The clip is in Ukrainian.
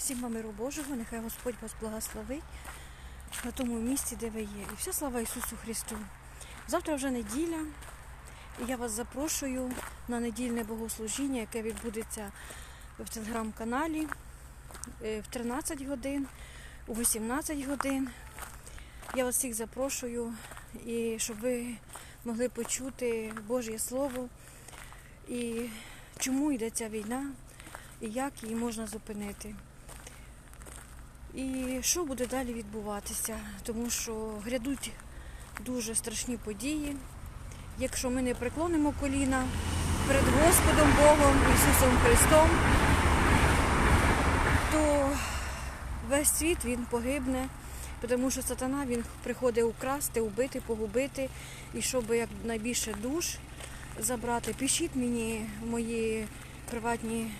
Всім вам миру Божого, нехай Господь вас благословить на тому місці, де ви є. І вся слава Ісусу Христу. Завтра вже неділя, і я вас запрошую на недільне богослужіння, яке відбудеться в телеграм-каналі е, в 13 годин, у 18 годин. Я вас всіх запрошую, і щоб ви могли почути Божє Слово і чому йде ця війна, і як її можна зупинити. І що буде далі відбуватися, тому що грядуть дуже страшні події. Якщо ми не преклонимо коліна перед Господом Богом Ісусом Христом, то весь світ він погибне, тому що сатана він приходить украсти, убити, погубити, і щоб якнайбільше душ забрати. Пишіть мені мої приватні